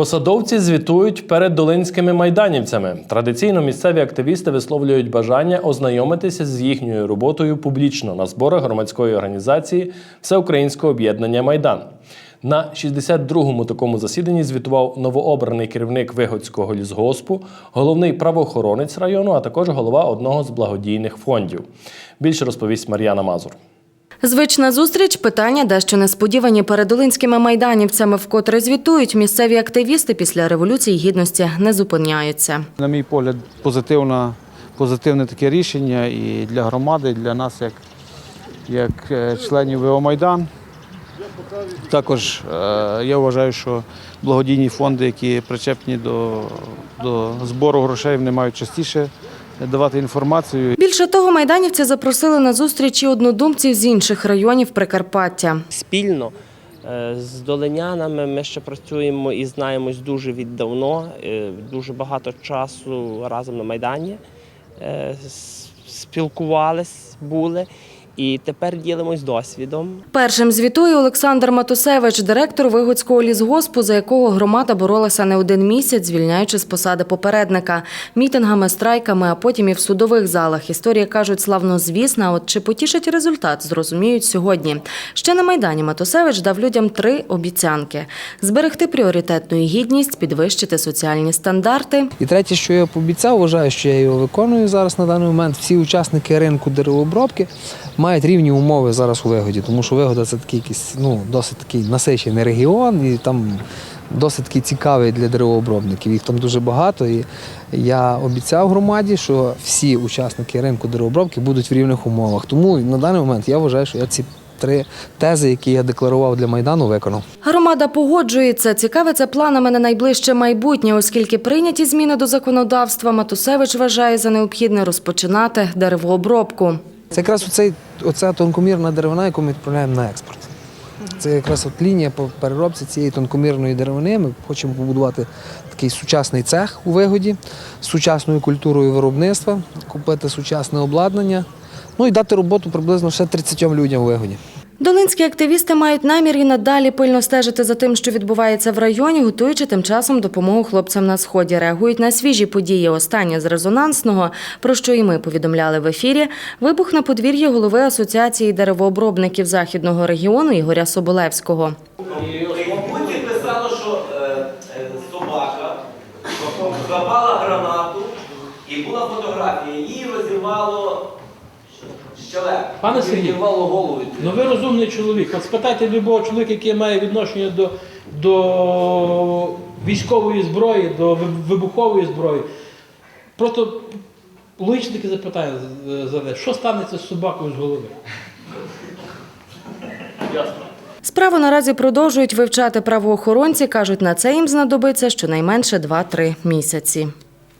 Посадовці звітують перед долинськими майданівцями. Традиційно місцеві активісти висловлюють бажання ознайомитися з їхньою роботою публічно на зборах громадської організації Всеукраїнського об'єднання Майдан. На 62-му такому засіданні звітував новообраний керівник Вигодського лісгоспу, головний правоохоронець району, а також голова одного з благодійних фондів. Більше розповість Мар'яна Мазур. Звична зустріч питання дещо несподівані перед долинськими майданівцями, вкотре звітують місцеві активісти після революції гідності не зупиняються. На мій погляд, позитивна, позитивне таке рішення і для громади, і для нас, як, як е, членів ВО Майдан. Також е, я вважаю, що благодійні фонди, які причепні до, до збору грошей, вони мають частіше давати інформацію. Більше того, майданівці запросили на зустрічі однодумців з інших районів Прикарпаття. спільно е, з долинянами. Ми ще працюємо і знаємось дуже віддавно, е, дуже багато часу разом на Майдані. е, Спілкувались, були і тепер ділимось досвідом. Першим звітує Олександр Матусевич, директор Вигодського лісгоспу, за якого громада боролася не один місяць, звільняючи з посади попередника, мітингами, страйками, а потім і в судових залах. Історія кажуть славнозвісна. а От чи потішить результат, зрозуміють сьогодні. Ще на майдані Матусевич дав людям три обіцянки: зберегти пріоритетну гідність, підвищити соціальні стандарти. І третє, що я пообіцяв, вважаю, що я його виконую зараз на даний момент. Всі учасники ринку деревообробки мають рівні умови зараз у вигоді, тому що вигода це такий якийсь ну, досить такий насичений регіон і там досить такий цікавий для деревообробників. Їх там дуже багато. І я обіцяв громаді, що всі учасники ринку деревообробки будуть в рівних умовах. Тому на даний момент я вважаю, що я ці три тези, які я декларував для Майдану, виконав. Громада погоджується, цікавиться планами на найближче майбутнє, оскільки прийняті зміни до законодавства Матусевич вважає за необхідне розпочинати деревообробку. Це якраз оцей, оця тонкомірна деревина, яку ми відправляємо на експорт. Це якраз от лінія по переробці цієї тонкомірної деревини. Ми хочемо побудувати такий сучасний цех у вигоді з сучасною культурою виробництва, купити сучасне обладнання, ну і дати роботу приблизно ще 30 людям у вигоді. Долинські активісти мають намір і надалі пильно стежити за тим, що відбувається в районі, готуючи тим часом допомогу хлопцям на сході. Реагують на свіжі події. Останнє з резонансного, про що і ми повідомляли в ефірі. Вибух на подвір'ї голови асоціації деревообробників західного регіону Ігоря Соболевського. Мабуть, писало, що е, е, собака хапала гранату і була фотографія. Її розірвало щелеп. Пане Сергій, голову. Ну ви розумний чоловік. От спитайте любого чоловіка, який має відношення до, до військової зброї, до вибухової зброї. Просто логічне таке запитання зададе, що станеться з собакою з голови? Справу наразі продовжують вивчати правоохоронці. кажуть, на це їм знадобиться щонайменше 2-3 місяці.